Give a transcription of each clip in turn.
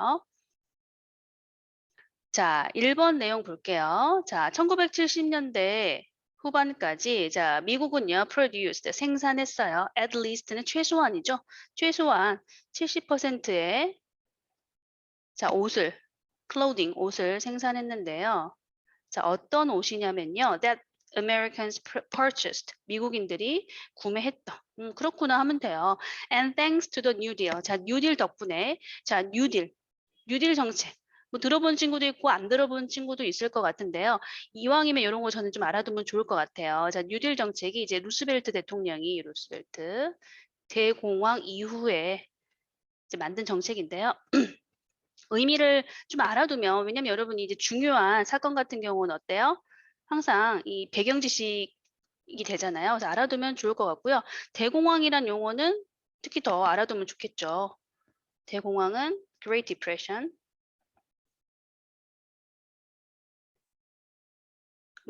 볼까요? 자, 1번 내용 볼게요. 자, 1970년대 후반까지 자, 미국은요, produced 생산했어요. at least는 최소한이죠. 최소한 70%의 자, 옷을 clothing 옷을 생산했는데요. 자, 어떤 옷이냐면요. that Americans pur- purchased 미국인들이 구매했던 음, 그렇구나 하면 돼요. And thanks to the New Deal. 자, 뉴딜 덕분에 자, 뉴딜 뉴딜 정책 뭐 들어본 친구도 있고 안 들어본 친구도 있을 것 같은데요. 이왕이면 이런 거 저는 좀 알아두면 좋을 것 같아요. 자, 뉴딜 정책이 이제 루스벨트 대통령이 루스벨트 대공황 이후에 이제 만든 정책인데요. 의미를 좀 알아두면 왜냐면 여러분이 이제 중요한 사건 같은 경우는 어때요? 항상 이 배경 지식이 되잖아요. 그래서 알아두면 좋을 것 같고요. 대공황이란 용어는 특히 더 알아두면 좋겠죠. 대공황은 Great Depression.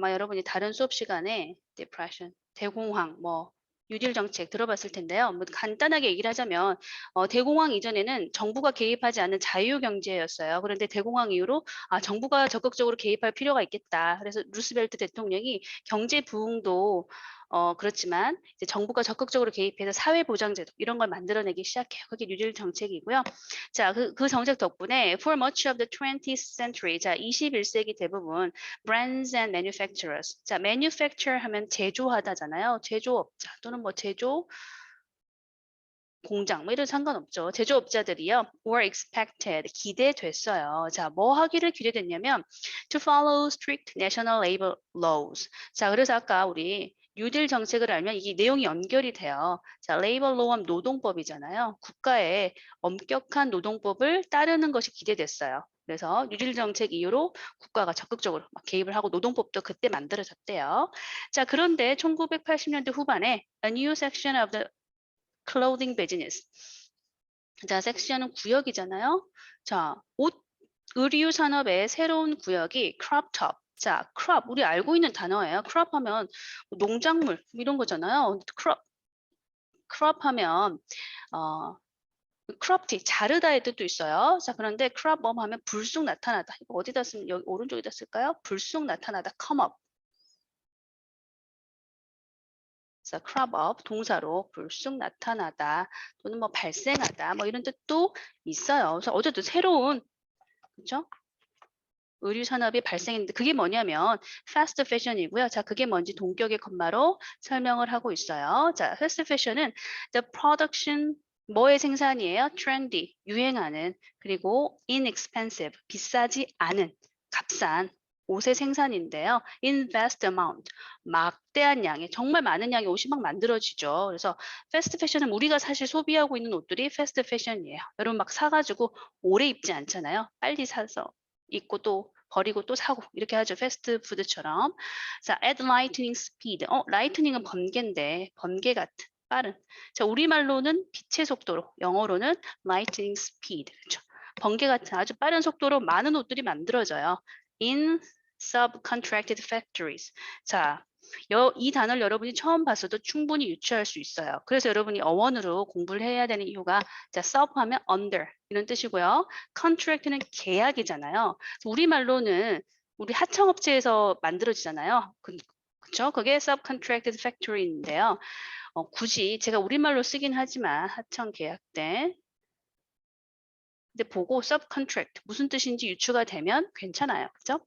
아마 여러분이 다른 수업 시간에 depression, 대공황, 뭐 뉴딜 정책 들어봤을 텐데요. 뭐 간단하게 얘기를 하자면 어, 대공황 이전에는 정부가 개입하지 않는 자유 경제였어요. 그런데 대공황 이후로 아, 정부가 적극적으로 개입할 필요가 있겠다. 그래서 루스벨트 대통령이 경제 부흥도 어, 그렇지만 이제 정부가 적극적으로 개입해서 사회보장제도 이런 걸 만들어내기 시작해요. 그게 뉴딜 정책이고요. 자, 그, 그 정책 덕분에 for much of the 20th century, 자, 21세기 대부분 brands and manufacturers. 자, manufacture 하면 제조하다잖아요. 제조업자 또는 뭐 제조 공장 뭐 이런 상관없죠. 제조업자들이요. were expected 기대됐어요. 자, 뭐 하기를 기대됐냐면 to follow strict national labor laws. 자, 그래서 아까 우리 뉴딜 정책을 알면 이게 내용이 연결이 돼요. 자, 레이버 로엄 노동법이잖아요. 국가의 엄격한 노동법을 따르는 것이 기대됐어요. 그래서 뉴딜 정책 이후로 국가가 적극적으로 막 개입을 하고 노동법도 그때 만들어졌대요. 자, 그런데 1980년대 후반에 a new section of the clothing business. 자, 섹션은 구역이잖아요. 자, 옷 의류 산업의 새로운 구역이 crop top. 자, crop 우리 알고 있는 단어예요. crop 하면 뭐 농작물 이런 거잖아요. crop crop 하면 어 크롭티 자르다의 뜻도 있어요. 자 그런데 up 하면 불쑥 나타나다. 이거 어디다 쓰면 여기 오른쪽에다 쓸까요? 불쑥 나타나다 come up. 자, up 동사로 불쑥 나타나다 또는 뭐 발생하다 뭐 이런 뜻도 있어요. 그래서 어제도 새로운 그렇죠? 의류 산업이 발생했는데 그게 뭐냐면 fast fashion이고요. 자, 그게 뭔지 동격의 컴마로 설명을 하고 있어요. 자, fast fashion은 the production 뭐의 생산이에요? trendy, 유행하는 그리고 inexpensive, 비싸지 않은 값싼 옷의 생산인데요. in vast amount, 막대한 양의 정말 많은 양의 옷이 막 만들어지죠. 그래서 fast fashion은 우리가 사실 소비하고 있는 옷들이 fast fashion이에요. 여러분 막 사가지고 오래 입지 않잖아요. 빨리 사서 입고 또 버리고 또 사고 이렇게 하죠. 패스트푸드처럼. 자, at lightning speed. 어, lightning은 번개인데 번개 같은 빠른. 자, 우리말로는 빛의 속도로, 영어로는 lightning speed. 그렇죠. 번개 같은 아주 빠른 속도로 많은 옷들이 만들어져요. in subcontracted factories. 자, 여, 이 단어를 여러분이 처음 봤어도 충분히 유추할 수 있어요. 그래서 여러분이 어원으로 공부를 해야 되는 이유가 자, sub 하면 under 이런 뜻이고요. contract는 계약이잖아요. 우리말로는 우리 하청업체에서 만들어지잖아요. 그, 그쵸? 그게 subcontracted factory인데요. 어, 굳이 제가 우리말로 쓰긴 하지만 하청 계약 때 근데 보고 subcontract 무슨 뜻인지 유추가 되면 괜찮아요. 그죠?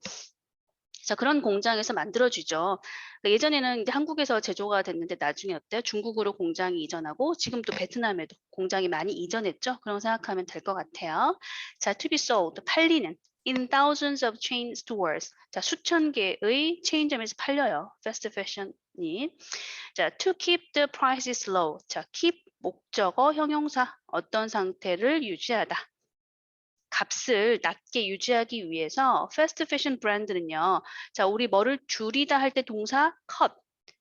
자, 그런 공장에서 만들어지죠. 그러니까 예전에는 이제 한국에서 제조가 됐는데 나중에 어때요? 중국으로 공장이 이전하고 지금 또 베트남에도 공장이 많이 이전했죠. 그런 생각하면 될 것 같아요. 자, to be sold, 팔리는 in thousands of chain stores. 자, 수천 개의 체인점에서 팔려요. fast fashion이. 자, to keep the prices low. 자, keep 목적어 형용사 어떤 상태를 유지하다. 값을 낮게 유지하기 위해서 패스트 패션 브랜드는요. 자, 우리 뭐를 줄이다 할 때 동사 cut.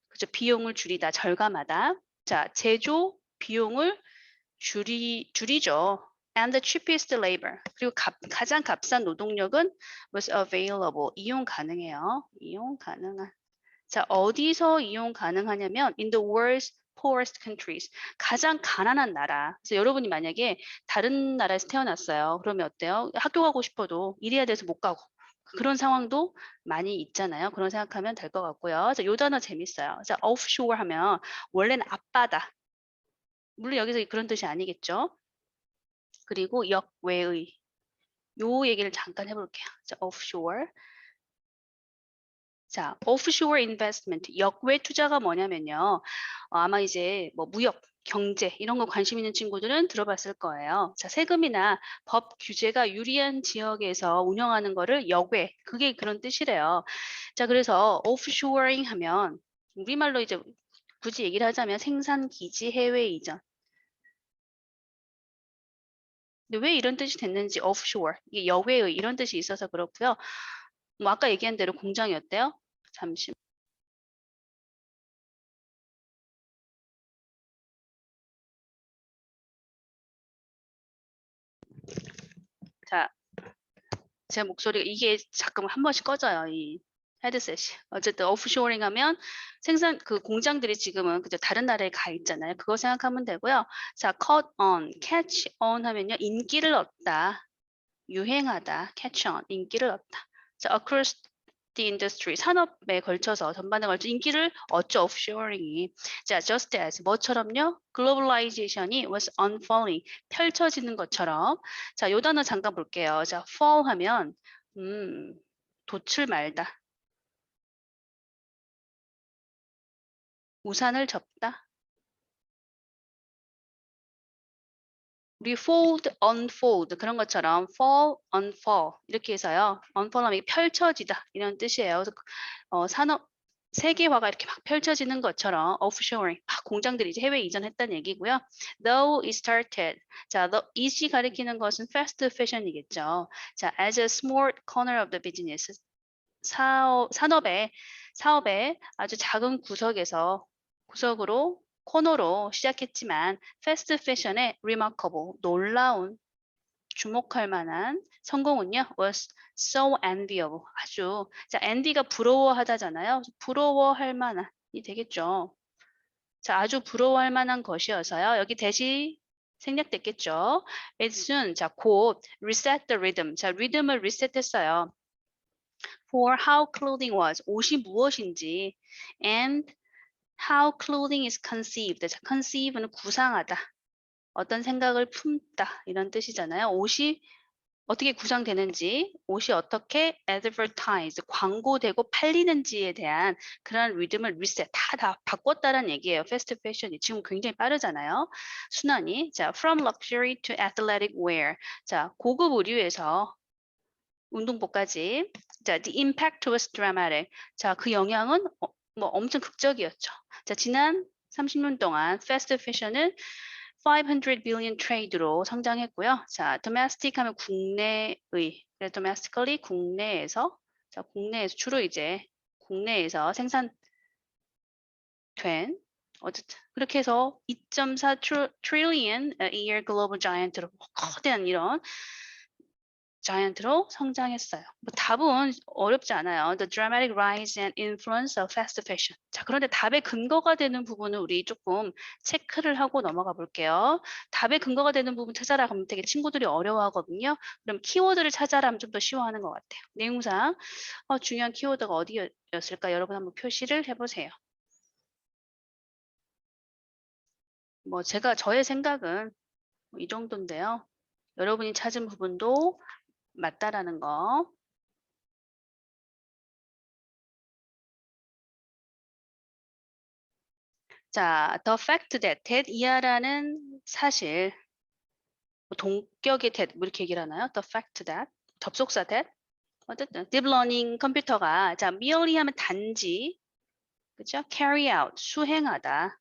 그죠? 비용을 줄이다, 절감하다. 자, 제조 비용을 줄이 줄이죠. And the cheapest labor. 그리고 값, 가장 값싼 노동력은 was available. 이용 가능해요. 이용 가능한. 자, 어디서 이용 가능하냐면 in the world's poorest countries. 가장 가난한 나라. 그래서 여러분이 만약에 다른 나라에서 태어났어요. 그러면 어때요? 학교 가고 싶어도 일해야 돼서 못 가고. 그런 상황도 많이 있잖아요. 그런 생각하면 될 것 같고요. 자, 요 단어 재밌어요. 자, offshore 하면 원래는 앞바다. 물론 여기서 그런 뜻이 아니겠죠. 그리고 역외의. 요 얘기를 잠깐 해볼게요. 자, offshore. 자, offshore investment, 역외 투자가 뭐냐면요. 어, 아마 이제 뭐 무역, 경제 이런 거 관심 있는 친구들은 들어봤을 거예요. 자, 세금이나 법 규제가 유리한 지역에서 운영하는 거를 역외, 그게 그런 뜻이래요. 자, 그래서 offshoring 하면 우리말로 이제 굳이 얘기를 하자면 생산 기지 해외 이전. 왜 이런 뜻이 됐는지 offshore, 이게 여외의 이런 뜻이 있어서 그렇고요. 뭐 아까 얘기한 대로 공장이었대요. 잠시. 자, 제 목소리가 이게 자꾸 한 번씩 꺼져요. 이 헤드셋이. 어쨌든 오프쇼링 하면 생산 그 공장들이 지금은 그저 다른 나라에 가 있잖아요. 그거 생각하면 되고요. 자, cut on, catch on 하면요. 인기를 얻다. 유행하다. catch on. 인기를 얻다. 자, across the industry 산업에 걸쳐서 전반에 걸쳐 인기를 얻죠. 오프쇼링이. 자, just as 뭐처럼요? globalization이 was unfolding 펼쳐지는 것처럼. 자, 요 단어 잠깐 볼게요. 자, fall 하면 음, 돛을 말다. 우산을 접다. 우리 fold, unfold 그런 것처럼 fall, unfall 이렇게 해서요. unfold 하면 펼쳐지다 이런 뜻이에요. 그래서 어, 산업 세계화가 이렇게 막 펼쳐지는 것처럼 offshoring 막 공장들이 이제 해외 이전했다는 얘기고요. Though it started 자, the, 이시 가리키는 것은 fast fashion이겠죠. 자, as a small corner of the business 사업, 산업의 사업의 아주 작은 구석에서 구석으로 코너로 시작했지만 패스트 패션의 remarkable 놀라운 주목할 만한 성공은요 was so enviable. 아주 자 envy가 부러워하다잖아요. 부러워할 만한이 되겠죠. 자 아주 부러워할 만한 것이어서요. 여기 대시 생략됐겠죠? It soon. 자 곧 reset the rhythm. 자 리듬을 리셋했어요. For how clothing was. 옷이 무엇인지. And how clothing is conceived. 자, conceive는 구상하다. 어떤 생각을 품다 이런 뜻이잖아요. 옷이 어떻게 구상되는지, 옷이 어떻게 advertise, 광고되고 팔리는지에 대한 그런 리듬을 리셋 다, 다 바꿨다는 얘기예요. 패스트 패션이 지금 굉장히 빠르잖아요. 순환이 자 from luxury to athletic wear. 자 고급 의류에서 운동복까지. 자 the impact was dramatic. 자 그 영향은 어, 뭐 엄청 극적이었죠. 자, 지난 30년 동안 패스트 패션은 500 billion trade로 성장했고요. 자, domestic 하면 국내의, domestically 국내에서, 자, 국내에서 주로 이제 국내에서 생산된 어쨌든 그렇게 해서 2.4 trillion a year global giant로 거대한 이런 자이언트로 성장했어요. 뭐 답은 어렵지 않아요. The dramatic rise and influence of fast fashion. 자, 그런데 답의 근거가 되는 부분을 우리 조금 체크를 하고 넘어가 볼게요. 답의 근거가 되는 부분 찾아라 하면 되게 친구들이 어려워하거든요. 그럼 키워드를 찾아라 하면 좀 더 쉬워하는 것 같아요. 내용상 어, 중요한 키워드가 어디였을까? 여러분 한번 표시를 해보세요. 뭐 제가 저의 생각은 뭐이 정도인데요. 여러분이 찾은 부분도 맞다라는 거. 자, the fact that, that 이하라는 사실, 뭐 동격의 that 뭐 이렇게 얘기를 하나요? the fact that, 접속사 that. 어쨌든 learning 컴퓨터가 자 merely 하면 단지, 그죠? carry out 수행하다.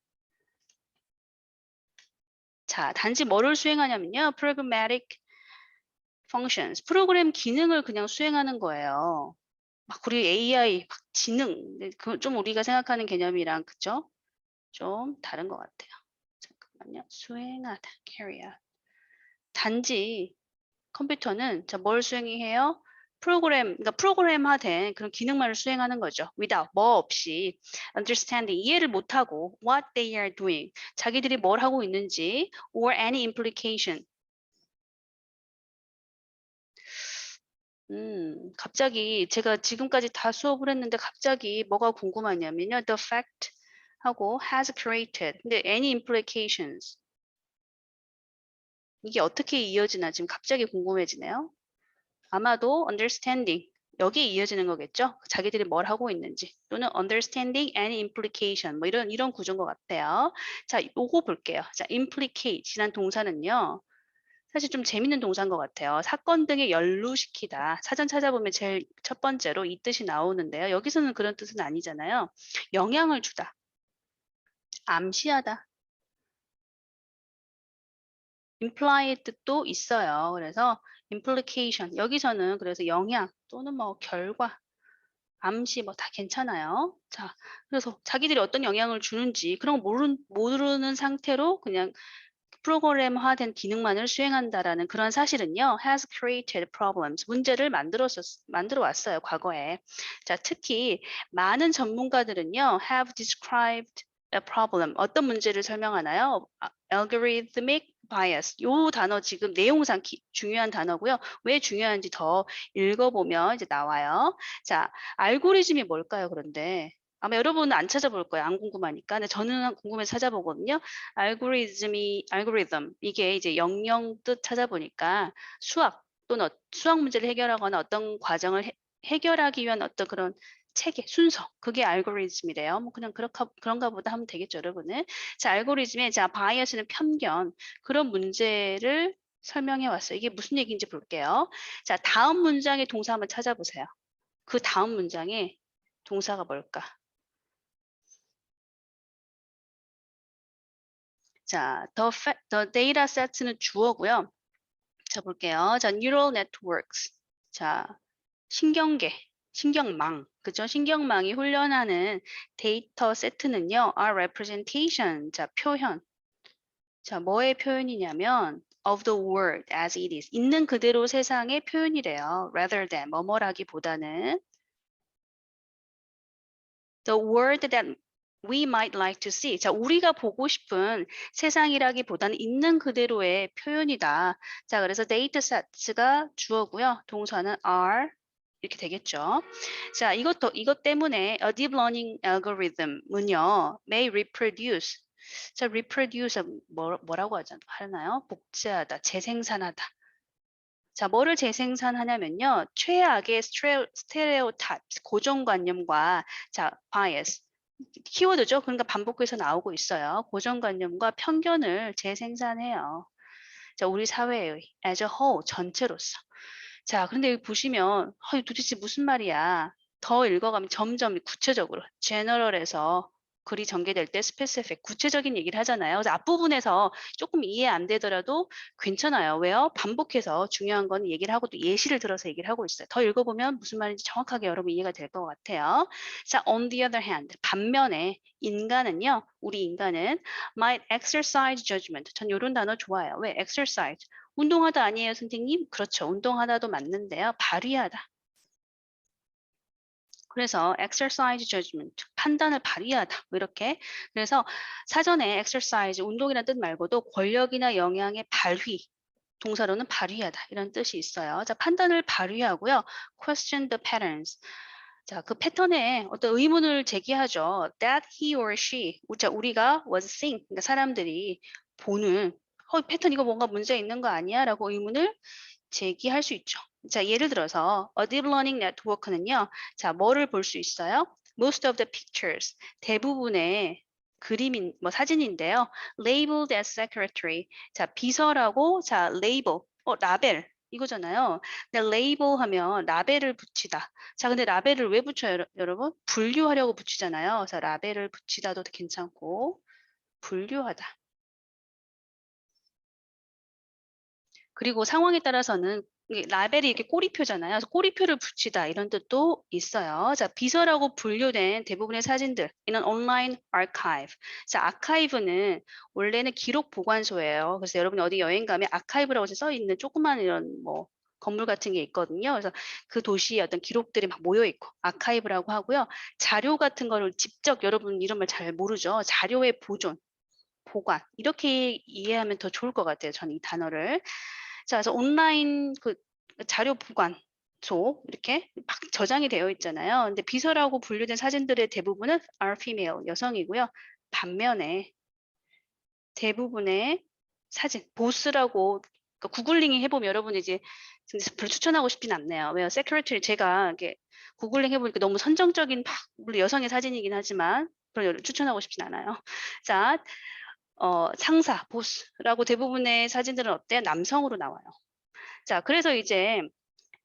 자, 단지 뭐를 수행하냐면요, programmatic functions, 프로그램 기능을 그냥 수행하는 거예요. 막 우리 AI, 막 지능, 그좀 우리가 생각하는 개념이랑 그죠? 좀 다른 것 같아요. 잠깐만요. 수행하다, carry out. 단지 컴퓨터는 자, 뭘 수행해요? 프로그램, 그러니까 프로그램화된 그런 기능만을 수행하는 거죠. without, 뭐 없이 understanding, 이해를 못하고 what they are doing, 자기들이 뭘 하고 있는지 or any implication. 음, 갑자기 제가 지금까지 다 수업을 했는데 갑자기 뭐가 궁금하냐면요. the fact 하고 has created. 근데 any implications. 이게 어떻게 이어지나 지금 갑자기 궁금해지네요. 아마도 understanding 여기에 이어지는 거겠죠. 자기들이 뭘 하고 있는지 또는 understanding and implication 뭐 이런 이런 구조인 것 같아요. 자, 요거 볼게요. 자, implicate 지난 동사는요. 사실 좀 재밌는 동사인 것 같아요. 사건 등에 연루시키다. 사전 찾아보면 제일 첫 번째로 이 뜻이 나오는데요. 여기서는 그런 뜻은 아니잖아요. 영향을 주다. 암시하다. imply 뜻도 있어요. 그래서 implication 여기서는 그래서 영향 또는 뭐 결과 암시 뭐 다 괜찮아요. 자, 그래서 자기들이 어떤 영향을 주는지 그런 거 모르는, 모르는 상태로 그냥 프로그램화된 기능만을 수행한다라는 그런 사실은요, has created problems, 문제를 만들었었, 만들어 왔어요, 과거에. 자, 특히 많은 전문가들은요, have described a problem, 어떤 문제를 설명하나요? 아, algorithmic bias, 요 단어 지금 내용상 기, 중요한 단어고요. 왜 중요한지 더 읽어보면 이제 나와요. 자, 알고리즘이 뭘까요, 그런데? 아마 여러분은 안 찾아볼 거예요. 안 궁금하니까. 근데 저는 궁금해서 찾아보거든요. 알고리즘이, 알고리즘. 이게 이제 영영 뜻 찾아보니까 수학 또는 어, 수학 문제를 해결하거나 어떤 과정을 해, 해결하기 위한 어떤 그런 체계, 순서, 그게 알고리즘이래요. 뭐 그냥 그렇가, 그런가 보다 하면 되겠죠, 여러분은. 자, 알고리즘에 자, 바이어스는 편견, 그런 문제를 설명해 왔어요. 이게 무슨 얘기인지 볼게요. 자, 다음 문장의 동사 한번 찾아보세요. 그 다음 문장의 동사가 뭘까? 자, the, the data set는 주어고요. 자, 볼게요. 자, neural networks. 자, 신경계, 신경망. 그죠? 신경망이 훈련하는 데이터 세트는요. are representation. 자, 표현. 자, 뭐의 표현이냐면 of the world as it is. 있는 그대로 세상의 표현이래요. rather than 뭐뭐라기보다는 the world that we might like to see. 자, 우리가 보고 싶은 세상이라기보다는 있는 그대로의 표현이다. 자, 그래서 데이터셋가 주어고요. 동사는 are 이렇게 되겠죠. 자, 이것도 이것 때문에 a deep learning algorithm은요, may reproduce. 자, reproduce 뭐, 뭐라고 하나요? 복제하다, 재생산하다. 자, 뭐를 재생산하냐면요. 최악의 스테레오타입, 고정관념과 자, bias, 키워드죠. 그러니까 반복해서 나오고 있어요. 고정관념과 편견을 재생산해요. 자, 우리 사회의 as a whole 전체로서. 자, 그런데 여기 보시면 어, 도대체 무슨 말이야? 더 읽어가면 점점 구체적으로 general에서 글이 전개될 때 specific, 구체적인 얘기를 하잖아요. 그래서 앞부분에서 조금 이해 안 되더라도 괜찮아요. 왜요? 반복해서 중요한 건 얘기를 하고 또 예시를 들어서 얘기를 하고 있어요. 더 읽어보면 무슨 말인지 정확하게 여러분 이해가 될 것 같아요. 자, on the other hand, 반면에 인간은요, 우리 인간은 might exercise judgment. 전 이런 단어 좋아요. 왜? exercise. 운동하다 아니에요, 선생님? 그렇죠. 운동하다도 맞는데요. 발휘하다. 그래서 exercise judgment, 판단을 발휘하다. 뭐 이렇게. 그래서 사전에 exercise, 운동이라는 뜻 말고도 권력이나 영향의 발휘, 동사로는 발휘하다. 이런 뜻이 있어요. 자, 판단을 발휘하고요. question the patterns. 자, 그 패턴에 어떤 의문을 제기하죠. that he or she. 자, 우리가 was seeing. 그러니까 사람들이 보는 어, 패턴 이거 뭔가 문제 있는 거 아니야? 라고 의문을 제기할 수 있죠. 자, 예를 들어서 deep learning network는요. 자, 뭐를 볼 수 있어요? Most of the pictures, 대부분의 그림인 뭐 사진인데요. labeled as secretary. 자, 비서라고 자, label. 어, 라벨. 이거잖아요. 근데 label 하면 라벨을 붙이다. 자, 근데 라벨을 왜 붙여요, 여러분? 분류하려고 붙이잖아요. 그래서 라벨을 붙이다도 괜찮고 분류하다. 그리고 상황에 따라서는 라벨이 이렇게 꼬리표잖아요. 꼬리표를 붙이다 이런 뜻도 있어요. 자, 비서라고 분류된 대부분의 사진들 이는 온라인 아카이브. 자, 아카이브는 원래는 기록 보관소예요. 그래서 여러분이 어디 여행 가면 아카이브라고 써 있는 조그만 이런 뭐 건물 같은 게 있거든요. 그래서 그 도시에 어떤 기록들이 막 모여 있고 아카이브라고 하고요. 자료 같은 거를 직접 여러분 이름을 잘 모르죠. 자료의 보존, 보관 이렇게 이해하면 더 좋을 것 같아요. 저는 이 단어를. 자, 그래서 온라인 그 자료 보관소 이렇게 막 저장이 되어 있잖아요. 근데 비서라고 분류된 사진들의 대부분은 are female 여성이고요. 반면에 대부분의 사진 보스라고 그러니까 구글링 해보면 여러분 이제 진짜 별로 추천하고 싶진 않네요. 왜요? 세크리터리 제가 이게 구글링 해보니까 너무 선정적인 막 물론 여성의 사진이긴 하지만 별로 추천하고 싶진 않아요. 자, 어, 상사, 보스라고 대부분의 사진들은 어때요? 남성으로 나와요. 자, 그래서 이제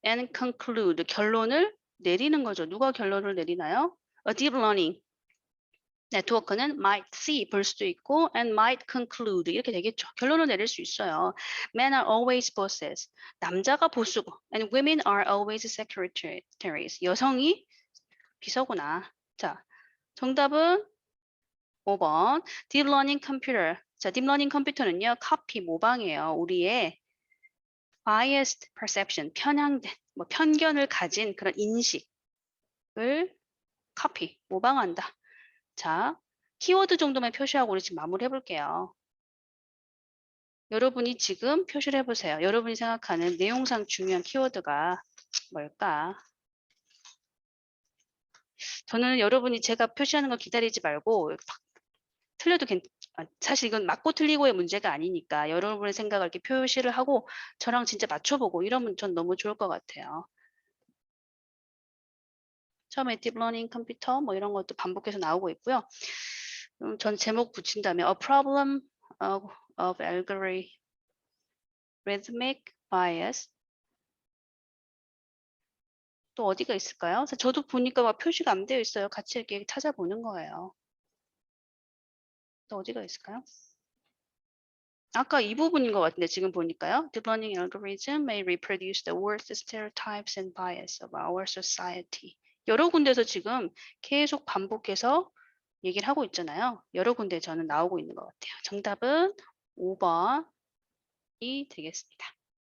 and conclude 결론을 내리는 거죠. 누가 결론을 내리나요? A deep learning 네트워크는 might see 볼 수도 있고 and might conclude 이렇게 되겠죠. 결론을 내릴 수 있어요. Men are always bosses. 남자가 보스고 and women are always secretaries. 여성이 비서구나. 자, 정답은 5번 deep learning computer. 자, learning 컴퓨터는요. copy 모방이에요. 우리의 biased perception 편향된 뭐 편견을 가진 그런 인식을 copy 모방한다. 자, 키워드 정도만 표시하고 우리 지금 마무리 해 볼게요. 여러분이 지금 표시를 해보세요. 여러분이 생각하는 내용상 중요한 키워드가 뭘까? 저는 여러분이 제가 표시하는 걸 기다리지 말고 틀려도 괜, 아, 사실 이건 맞고 틀리고의 문제가 아니니까 여러분의 생각을 이렇게 표시를 하고 저랑 진짜 맞춰보고 이러면 전 너무 좋을 것 같아요. 처음에 딥러닝 컴퓨터 뭐 이런 것도 반복해서 나오고 있고요. 음, 전 제목 붙인다면 A Problem of, of Algorithmic Bias 또 어디가 있을까요? 저도 보니까 막 표시가 안 되어 있어요. 같이 이렇게 찾아보는 거예요. 또 어디가 있을까요? 아까 이 부분인 것 같은데 지금 보니까요. Learning algorithm may reproduce the worst stereotypes and bias of our society. 여러 군데서 지금 계속 반복해서 얘기를 하고 있잖아요. 여러 군데 저는 나오고 있는 것 같아요. 정답은 5번이 되겠습니다.